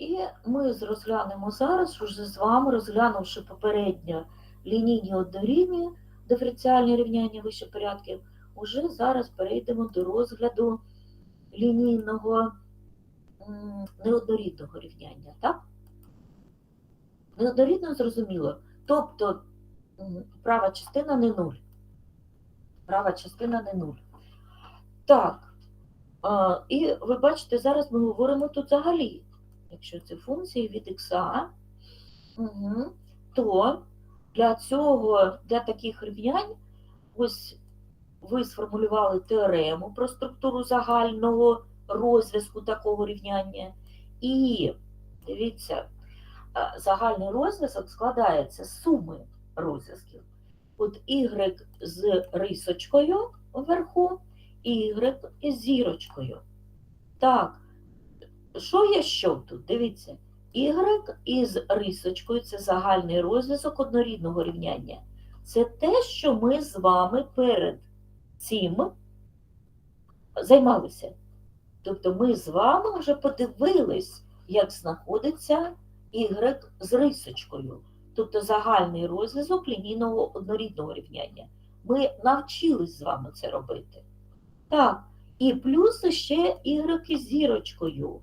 І ми розглянемо зараз, уже з вами, розглянувши попередньо лінійні однорідні диференціальні рівняння вище порядків, уже зараз перейдемо до розгляду лінійного неоднорідного рівняння. Так? Неоднорідно зрозуміло. Тобто права частина не нуль. Права частина не нуль. Так. І ви бачите, зараз ми говоримо тут взагалі. Якщо це функції від х, угу, то для цього, для таких рівнянь, ось ви сформулювали теорему про структуру загального розв'язку такого рівняння. І дивіться, загальний розв'язок складається з суми розв'язків. От y з рисочкою вверху, y із зірочкою. Так, що є що тут? Дивіться, y із рисочкою це загальний розв'язок однорідного рівняння. Це те, що ми з вами перед цим займалися. Тобто ми з вами вже подивились, як знаходиться y з рисочкою, тобто загальний розв'язок лінійного однорідного рівняння. Ми навчились з вами це робити. Так, і плюс ще y із зірочкою.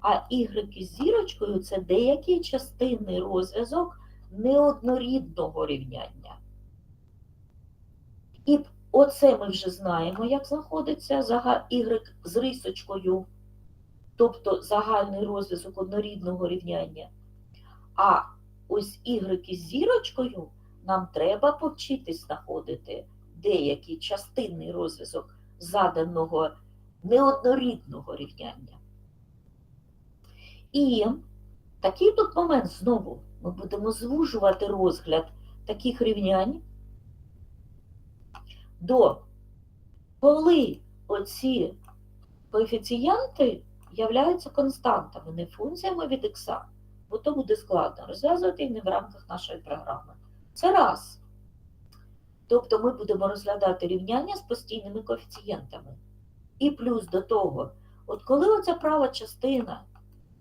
А y із зірочкою це деякий частинний розв'язок неоднорідного рівняння. І оце ми вже знаємо, як знаходиться y з рисочкою, тобто загальний розв'язок однорідного рівняння. А ось y із зірочкою нам треба повчитись знаходити деякий частинний розв'язок заданого неоднорідного рівняння. І такий тут момент знову ми будемо звужувати розгляд таких рівнянь до коли оці коефіцієнти являються константами, не функціями від х, бо то буде складно розв'язувати їх не в рамках нашої програми. Це раз. Тобто ми будемо розглядати рівняння з постійними коефіцієнтами. І плюс до того, от коли оця права частина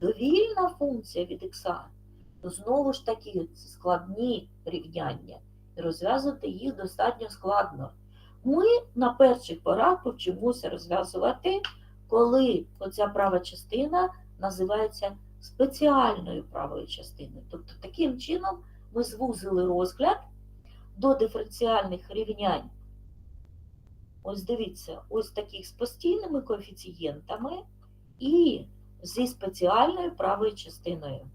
довільна функція від х, то знову ж таки складні рівняння, і розв'язувати їх достатньо складно. Ми на перших порах повчимося розв'язувати, коли оця права частина називається спеціальною правою частиною. Тобто, таким чином ми звузили розгляд до диференціальних рівнянь. Ось дивіться, ось таких з постійними коефіцієнтами і зі спеціальною правою частиною.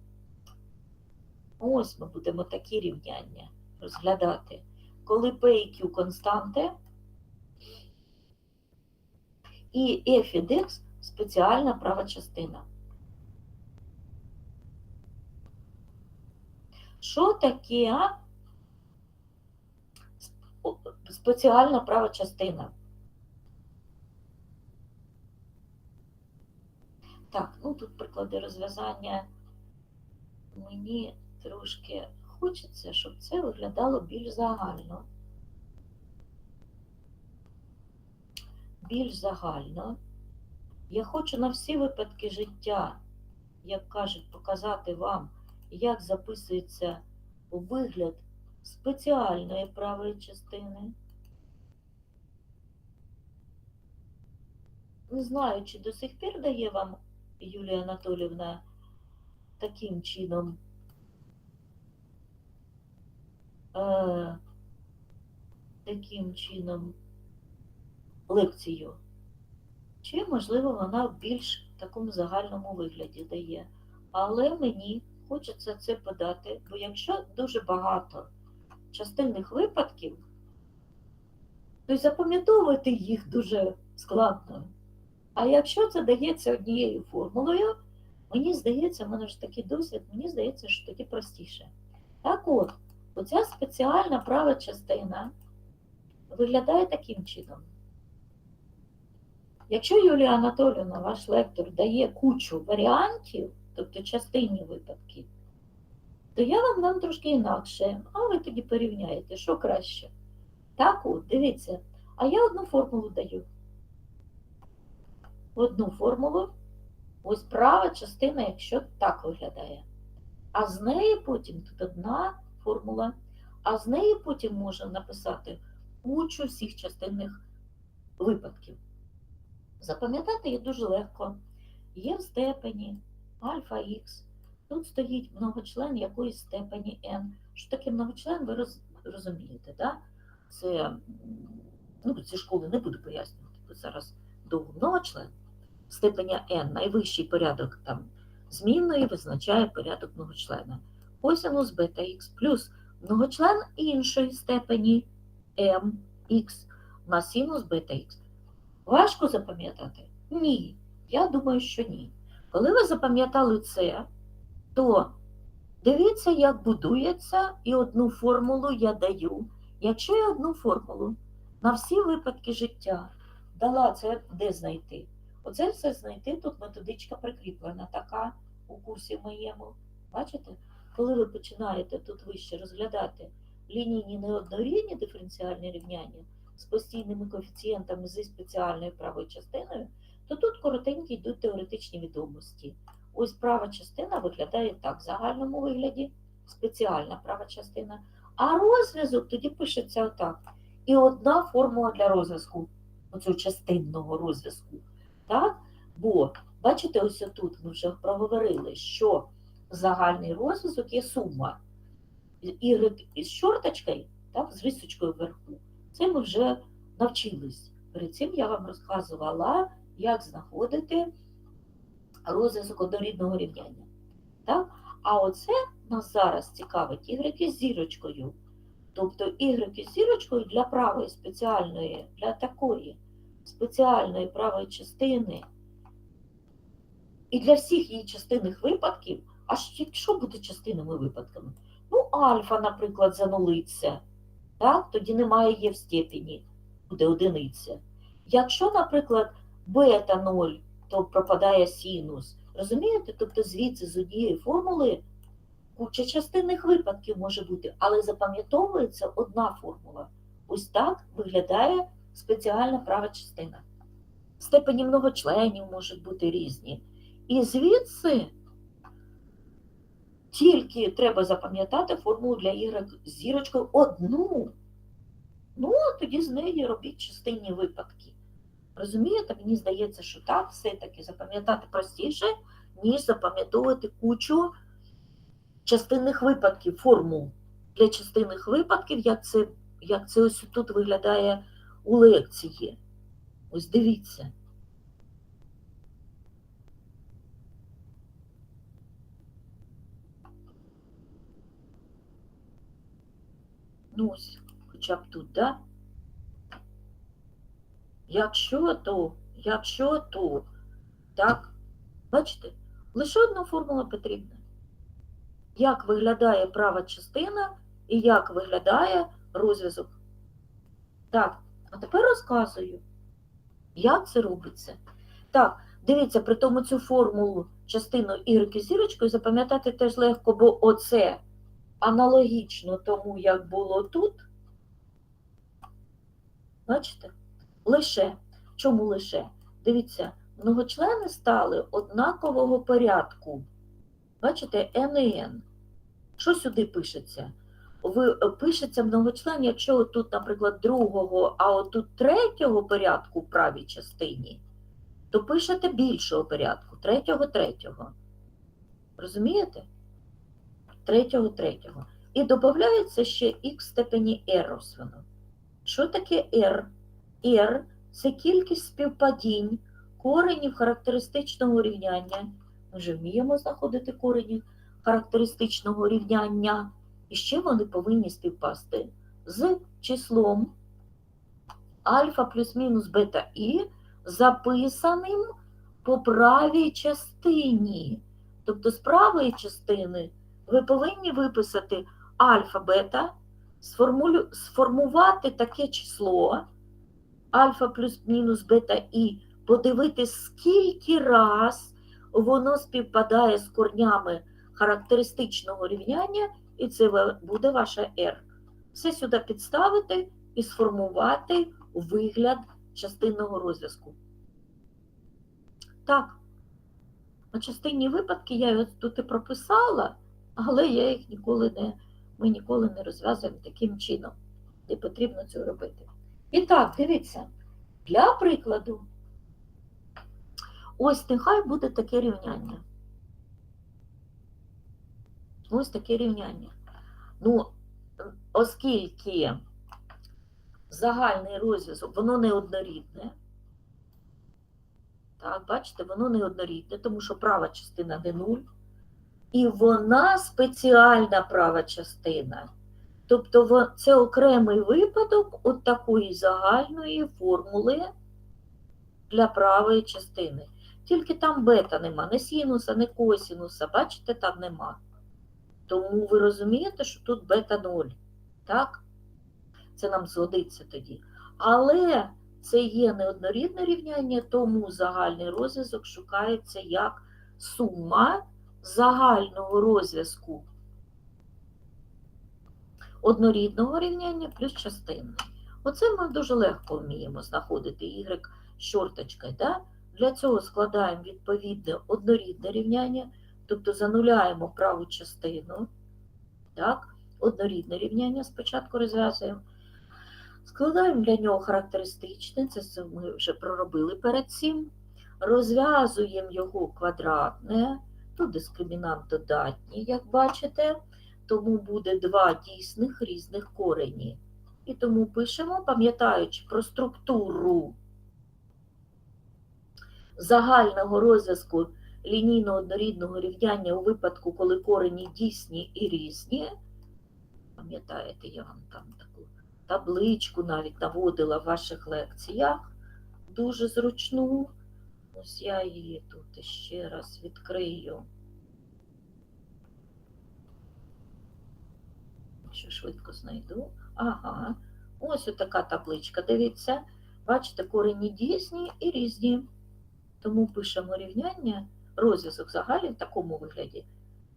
Ось ми будемо такі рівняння розглядати. Коли P і Q константи, і F від X спеціальна права частина. Що таке спеціальна права частина? Так, ну тут приклади розв'язання. Мені трошки хочеться, щоб це виглядало більш загально. Більш загально. Я хочу на всі випадки життя, як кажуть, показати вам, як записується вигляд спеціальної правої частини. Не знаю, чи до сих пір дає вам Юлія Анатолівна таким чином е, таким чином лекцію. Чи, можливо, вона в більш такому загальному вигляді дає. Але мені хочеться це подати, бо якщо дуже багато частинних випадків, то й запам'ятовувати їх дуже складно. А якщо це дається однією формулою, мені здається, в мене ж такий досвід, мені здається, що тоді простіше. Так от, оця спеціальна права частина виглядає таким чином. Якщо Юлія Анатолійовна, ваш лектор, дає кучу варіантів, тобто частинні випадки, то я вам дам трошки інакше, а ви тоді порівняєте, що краще. Так от, дивіться, а я одну формулу даю. Одну формулу Ось права частина, якщо так виглядає. А з неї потім тут одна формула, а з неї потім можна написати кучу всіх частинних випадків. Запам'ятати їх дуже легко. Є в степені альфа х. Тут стоїть многочлен якоїсь степені n. Що таке многочлен, ви роз, розумієте, да? Це ну, ці школи не буду пояснювати, бо зараз довго многочлен. Степеня n, найвищий порядок там змінної визначає порядок многочлена. Косинус бета х плюс многочлен іншої степені mx на синус бета х. Важко запам'ятати? Ні. Я думаю, що ні. Коли ви запам'ятали це, то дивіться, як будується, і одну формулу я даю. Якщо я одну формулу на всі випадки життя дала це де знайти? Оце все знайти, тут методичка прикріплена така у курсі моєму. Бачите? Коли ви починаєте тут вище розглядати лінійні неоднорідні диференціальні рівняння з постійними коефіцієнтами зі спеціальною правою частиною, то тут коротенькі йдуть теоретичні відомості. Ось права частина виглядає так, в загальному вигляді, спеціальна права частина, а розв'язок тоді пишеться отак. І одна формула для розв'язку, оцього частинного розв'язку. Так? Бо, бачите, ось тут ми вже проговорили, що загальний розв'язок є сума. Y із чорточкою, так, з рисочкою вверху. Це ми вже навчились. Перед цим я вам розказувала, як знаходити розв'язок однорідного рівняння. Так? А оце нас зараз цікавить Y із зірочкою. Тобто Y із зірочкою для правої спеціальної, для такої спеціальної правої частини і для всіх її частинних випадків, а що- буде частинними випадками? Ну, альфа, наприклад, занулиться, так? тоді немає є в степені, буде одиниця. Якщо, наприклад, бета 0, то пропадає синус. Розумієте? Тобто звідси з однієї формули куча частинних випадків може бути, але запам'ятовується одна формула. Ось так виглядає спеціальна права частина. Степені многочленів можуть бути різні. І звідси тільки треба запам'ятати формулу для Y з зірочкою одну. Ну, а тоді з неї робіть частинні випадки. Розумієте, мені здається, що так все-таки запам'ятати простіше, ніж запам'ятовувати кучу частинних випадків, формул для частинних випадків, як це, як це ось тут виглядає у лекції. Ось дивіться. Ну ось, хоча б тут, да? Якщо то, якщо то, так, бачите, лише одна формула потрібна. Як виглядає права частина і як виглядає розв'язок. Так, а тепер розказую, як це робиться. Так, дивіться, при тому цю формулу частину ігреки зірочкою запам'ятати теж легко, бо оце аналогічно тому, як було тут. Бачите? Лише. Чому лише? Дивіться, многочлени стали однакового порядку. Бачите, N. Що сюди пишеться? Ви пишеться многочлен, якщо тут, наприклад, другого, а отут третього порядку в правій частині, то пишете більшого порядку, третього, третього. Розумієте? Третього, третього. І додається ще х степені r розвину. Що таке r? r це кількість співпадінь коренів характеристичного рівняння. Ми вже вміємо знаходити корені характеристичного рівняння. І ще вони повинні співпасти з числом альфа плюс-мінус бета і записаним по правій частині. Тобто з правої частини ви повинні виписати альфа-бета, сформулю... сформувати таке число альфа плюс-мінус бета і подивитись, скільки раз воно співпадає з корнями характеристичного рівняння, і це буде ваша R. Все сюди підставити і сформувати вигляд частинного розв'язку. Так, На частинні випадки я їх тут і прописала, але я їх ніколи не, ми ніколи не розв'язуємо таким чином. Не потрібно цього робити. І так, дивіться, для прикладу, ось нехай буде таке рівняння. Ось таке рівняння. Ну, оскільки загальний розв'язок, воно не однорідне. Так, бачите, воно не однорідне, тому що права частина не нуль. І вона спеціальна права частина. Тобто це окремий випадок от такої загальної формули для правої частини. Тільки там бета нема, не синуса, не косінуса, бачите, там нема. Тому ви розумієте, що тут бета 0. Так? Це нам згодиться тоді. Але це є неоднорідне рівняння, тому загальний розв'язок шукається як сума загального розв'язку однорідного рівняння плюс частинний. Оце ми дуже легко вміємо знаходити y з чорточкою. Да? Для цього складаємо відповідне однорідне рівняння, тобто зануляємо праву частину. Так? Однорідне рівняння спочатку розв'язуємо. Складаємо для нього характеристичне, це ми вже проробили перед цим. Розв'язуємо його квадратне, тут дискримінант додатній, як бачите, тому буде два дійсних різних корені. І тому пишемо, пам'ятаючи про структуру загального розв'язку лінійно однорідного рівняння у випадку, коли корені дійсні і різні. Пам'ятаєте, я вам там таку табличку навіть наводила в ваших лекціях, дуже зручну. Ось я її тут ще раз відкрию. Якщо швидко знайду. Ага, ось така табличка. Дивіться, бачите, корені дійсні і різні. Тому пишемо рівняння, розв'язок загальний в такому вигляді.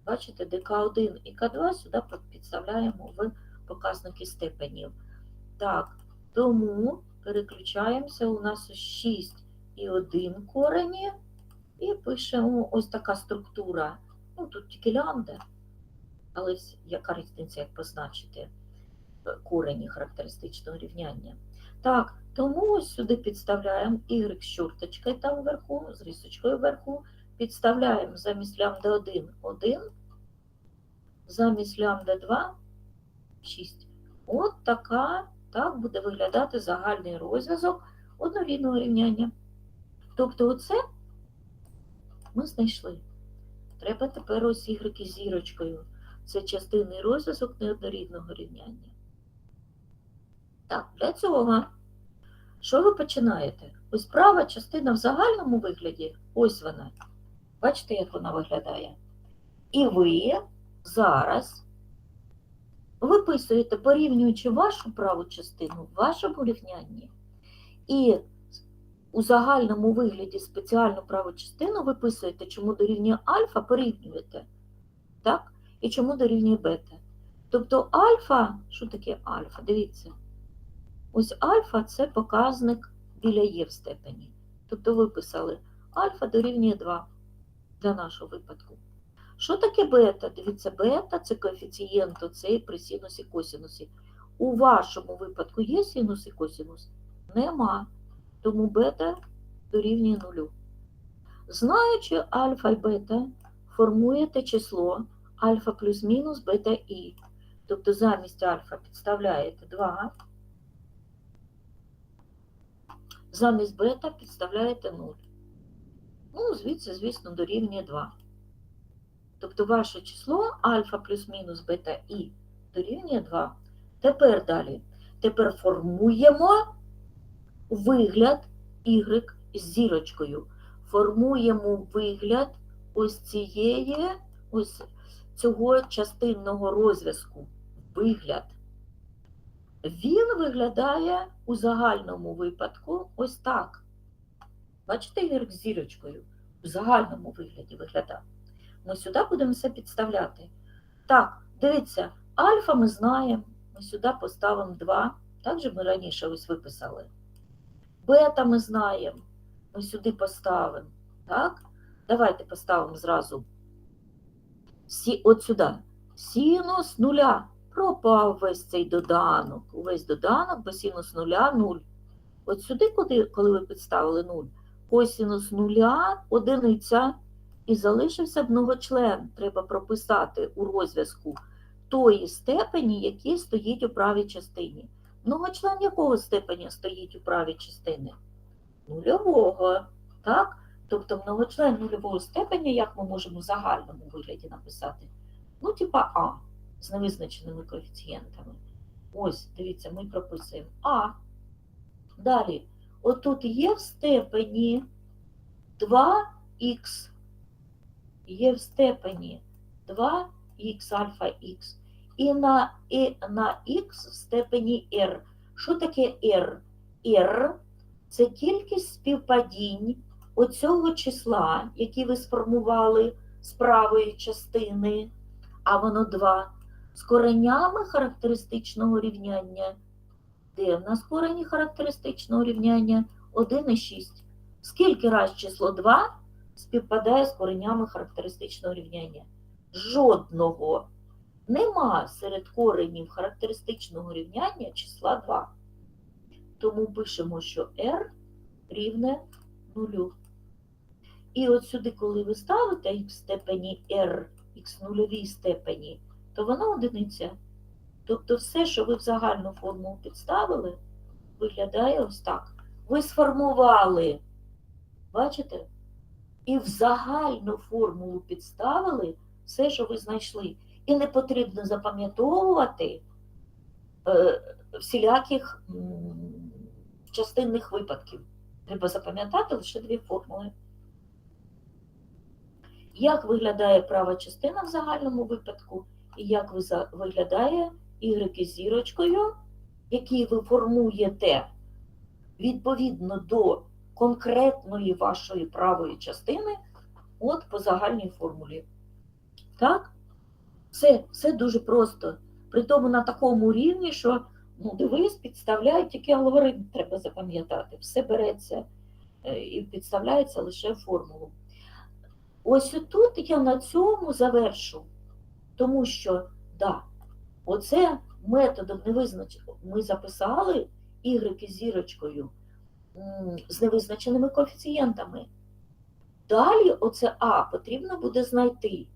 Бачите, ДК1 і К2 сюди підставляємо в показники степенів. Так, тому переключаємося. У нас 6 і 1 корені. І пишемо ось така структура. Ну, тут тільки лямбда, але яка різниця, як позначити е, корені характеристичного рівняння. Так, тому ось сюди підставляємо y з чорточкою там вверху, з рисочкою вверху. Підставляємо замість лямбда 1 1, замість лямбда 2 6. От така, так буде виглядати загальний розв'язок однорідного рівняння. Тобто оце ми знайшли. Треба тепер ось з зірочкою. Це частинний розв'язок неоднорідного рівняння. Так, для цього, що ви починаєте? Ось права частина в загальному вигляді, ось вона. Бачите, як вона виглядає? І ви зараз виписуєте, порівнюючи вашу праву частину в вашому рівнянні, і у загальному вигляді спеціальну праву частину виписуєте, чому дорівнює альфа, порівнюєте. Так? І чому дорівнює бета. Тобто альфа, що таке альфа? Дивіться. Ось альфа це показник біля є в степені. Тобто виписали альфа дорівнює 2 для нашого випадку. Що таке бета? Дивіться, бета це коефіцієнт оцей при синусі косінусі. У вашому випадку є синус і косінус? Нема. Тому бета дорівнює нулю. Знаючи альфа і бета, формуєте число альфа плюс мінус бета і. Тобто замість альфа підставляєте 2, замість бета підставляєте 0. Ну, звідси, звісно, дорівнює 2. Тобто ваше число альфа плюс мінус бета і дорівнює 2. Тепер далі. Тепер формуємо вигляд y з зірочкою. Формуємо вигляд ось цієї, ось цього частинного розв'язку. Вигляд. Він виглядає у загальному випадку ось так. Бачите, y з зірочкою? У загальному вигляді виглядає. Ми сюди будемо все підставляти. Так, дивіться, альфа ми знаємо. Ми сюди поставимо 2. Так же ми раніше ось виписали. Бета ми знаємо. Ми сюди поставимо. Так? Давайте поставимо зразу сі, от сюди. Синус нуля. Пропав весь цей доданок. Увесь доданок, бо синус нуля нуль. От сюди, коли ви підставили нуль, косинус нуля одиниця і залишився многочлен. Треба прописати у розв'язку тої степені, які стоїть у правій частині. Многочлен якого степеня стоїть у правій частині? Нульового. Так? Тобто многочлен нульового степеня, як ми можемо в загальному вигляді написати? Ну, типа А з невизначеними коефіцієнтами. Ось, дивіться, ми прописуємо А. Далі, отут є в степені 2х. Є в степені 2х альфа х. І на, і на х в степені r. Що таке r? r – це кількість співпадінь оцього числа, які ви сформували з правої частини, а воно 2, з коренями характеристичного рівняння. Де в нас корені характеристичного рівняння? 1 і 6. Скільки раз число 2 співпадає з коренями характеристичного рівняння? Жодного. Нема серед коренів характеристичного рівняння числа 2. Тому пишемо, що r рівне 0. І от сюди, коли ви ставите х в степені r, х нульовій степені, то вона одиниця. Тобто все, що ви в загальну формулу підставили, виглядає ось так. Ви сформували, бачите? І в загальну формулу підставили все, що ви знайшли. І не потрібно запам'ятовувати е, всіляких м, частинних випадків. Треба запам'ятати лише дві формули. Як виглядає права частина в загальному випадку, і як виглядає із зірочкою, які ви формуєте відповідно до конкретної вашої правої частини, от по загальній формулі. Так? Все, все дуже просто. При тому на такому рівні, що ну, дивись, підставляють, тільки алгоритм треба запам'ятати. Все береться е, і підставляється лише формулу. Ось тут я на цьому завершу, тому що, да, оце методом невизначеного. Ми записали y зірочкою з невизначеними коефіцієнтами. Далі оце А потрібно буде знайти.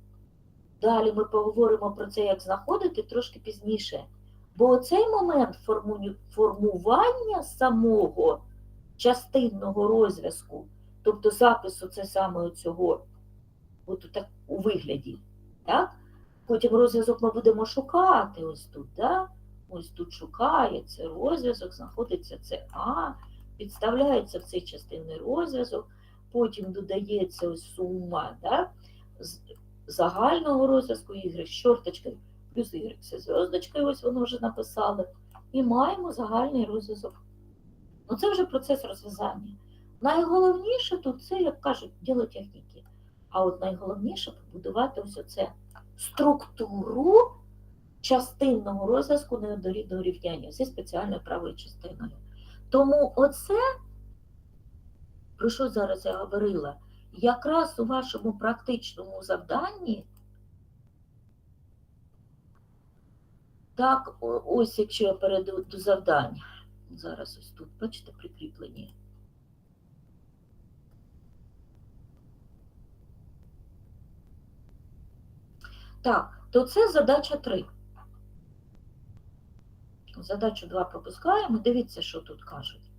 Далі ми поговоримо про це, як знаходити трошки пізніше. Бо оцей момент формування самого частинного розв'язку, тобто запису це саме цього от так, у вигляді. Так? Потім розв'язок ми будемо шукати ось тут. Да? Ось тут шукається розв'язок, знаходиться це А, підставляється в цей частинний розв'язок, потім додається ось сума да? з загального розв'язку Y з чорточкою, плюс Y зі зв'язочкою, ось воно вже написали. І маємо загальний розв'язок. Ну це вже процес розв'язання. Найголовніше тут це, як кажуть, діло техніки. А от найголовніше побудувати ось оце структуру частинного розв'язку неоднорідного рівняння зі спеціальною правою частиною. Тому оце, про що зараз я говорила, якраз у вашому практичному завданні, так, ось якщо я перейду до завдання, зараз ось тут, бачите, прикріплені. Так, то це задача 3. Задачу 2 пропускаємо. Дивіться, що тут кажуть.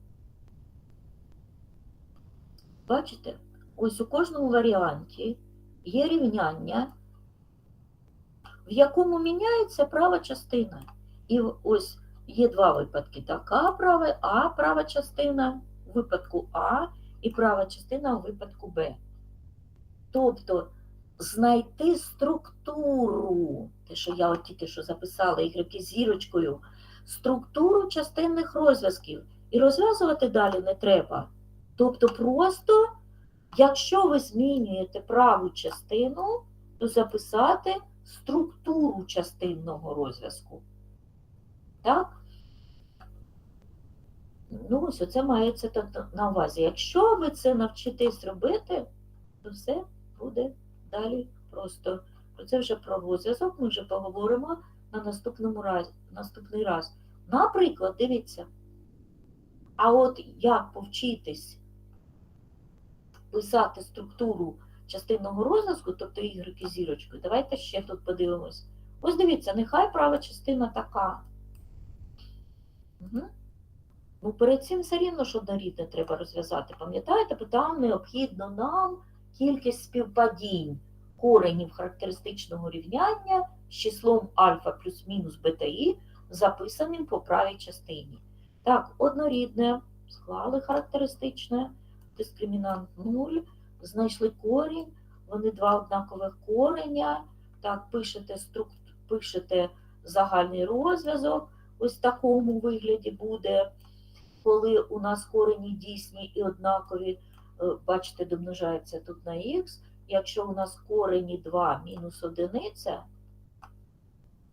Бачите, ось у кожному варіанті є рівняння, в якому міняється права частина. І ось є два випадки. Така права, А права частина у випадку А і права частина у випадку Б. Тобто знайти структуру, те, що я от тільки що записала ігроки зірочкою, структуру частинних розв'язків. І розв'язувати далі не треба. Тобто, просто, якщо ви змінюєте праву частину, то записати структуру частинного розв'язку. Так? Ну, ось оце мається на увазі. Якщо ви це навчитесь робити, то все буде далі просто. Про це вже про розв'язок ми вже поговоримо на наступному раз, наступний раз. Наприклад, дивіться, а от як повчитись писати структуру частинного розв'язку, тобто із зірочкою, давайте ще тут подивимось. Ось дивіться, нехай права частина така. Угу. Ну, перед цим все рівно ж однорідне треба розв'язати. Пам'ятаєте, бо там необхідно нам кількість співпадінь коренів характеристичного рівняння з числом альфа плюс-мінус бета записаним по правій частині. Так, однорідне, склали характеристичне, дискримінант 0, знайшли корінь, вони два однакових кореня. Так, пишете, струк... пишете загальний розв'язок, ось в такому вигляді буде, коли у нас корені дійсні і однакові, бачите, домножається тут на х. Якщо у нас корені 2 мінус одиниця,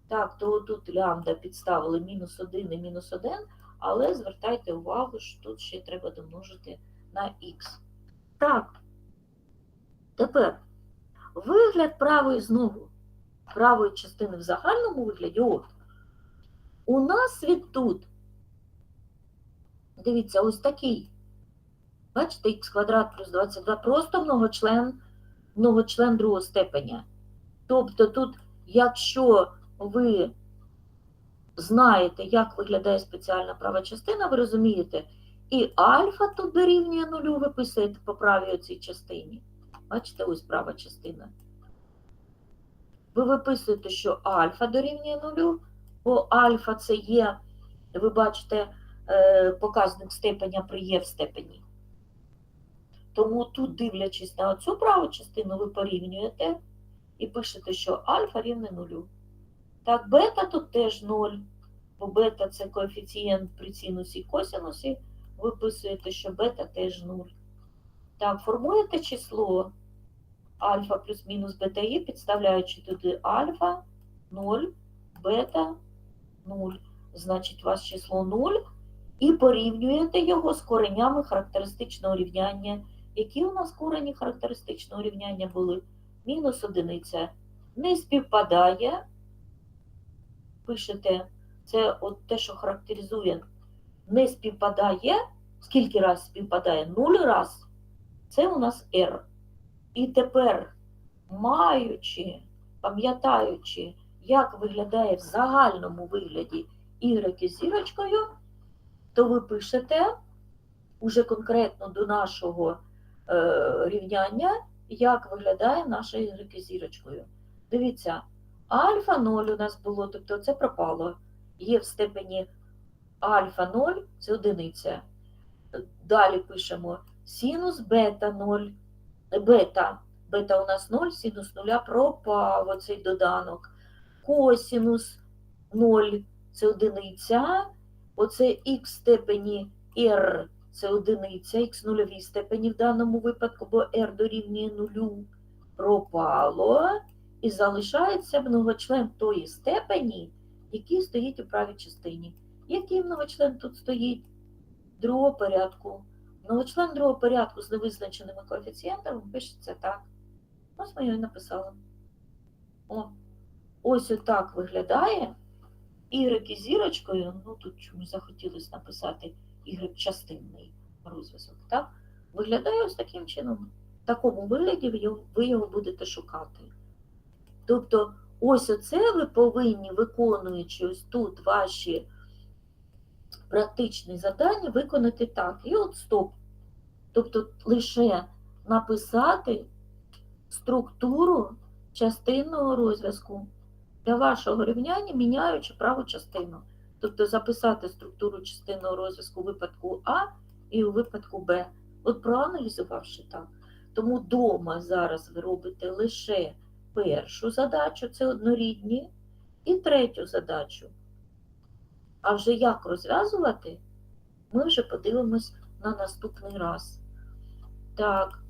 так, то тут лямбда підставили мінус 1 і мінус 1, але звертайте увагу, що тут ще треба домножити на х. Так, тепер вигляд правої знову, правої частини в загальному вигляді, от, у нас відтут, дивіться, ось такий, бачите, х квадрат плюс 22, просто многочлен, многочлен другого степеня. Тобто тут, якщо ви знаєте, як виглядає спеціальна права частина, ви розумієте, і альфа тут дорівнює нулю, ви писаєте по правій оцій частині. Бачите, ось права частина. Ви виписуєте, що альфа дорівнює нулю, бо альфа це є, ви бачите, е, показник степеня при є в степені. Тому тут, дивлячись на цю праву частину, ви порівнюєте і пишете, що альфа рівне нулю. Так, бета тут теж 0, бо бета це коефіцієнт при синусі і косинусі. Ви писуєте, що бета теж 0. Так, формуєте число альфа плюс мінус бета і, підставляючи туди альфа 0, бета 0. Значить, у вас число 0. І порівнюєте його з коренями характеристичного рівняння. Які у нас корені характеристичного рівняння були? Мінус одиниця. Не співпадає. Пишете, це от те, що характеризує, не співпадає. Скільки раз співпадає? Нуль раз. Це у нас R. І тепер, маючи, пам'ятаючи, як виглядає в загальному вигляді Y із зірочкою, то ви пишете уже конкретно до нашого рівняння, як виглядає наша Y зірочкою. Дивіться, альфа 0 у нас було, тобто це пропало. Є в степені альфа 0 це одиниця. Далі пишемо синус бета 0, бета. Бета у нас 0, синус 0 пропав оцей доданок. Косинус 0 це одиниця. Оце х в степені r це одиниця, х нульовій степені в даному випадку, бо r дорівнює нулю пропало. І залишається многочлен тої степені, який стоїть у правій частині. Який многочлен тут стоїть? Другого порядку. Многочлен другого порядку з невизначеними коефіцієнтами пишеться так. Ось ми його і написали. О, ось отак виглядає. Із зірочкою, ну тут чомусь захотілося написати Y частинний розв'язок, так? Виглядає ось таким чином. В такому вигляді ви його будете шукати. Тобто, ось оце ви повинні, виконуючи ось тут ваші практичні завдання, виконати так. І от стоп. Тобто лише написати структуру частинного розв'язку для вашого рівняння, міняючи праву частину. Тобто записати структуру частинного розв'язку у випадку А і у випадку Б. От проаналізувавши так. Тому вдома зараз ви робите лише першу задачу, це однорідні, і третю задачу. А вже як розв'язувати, ми вже подивимось на наступний раз. Так,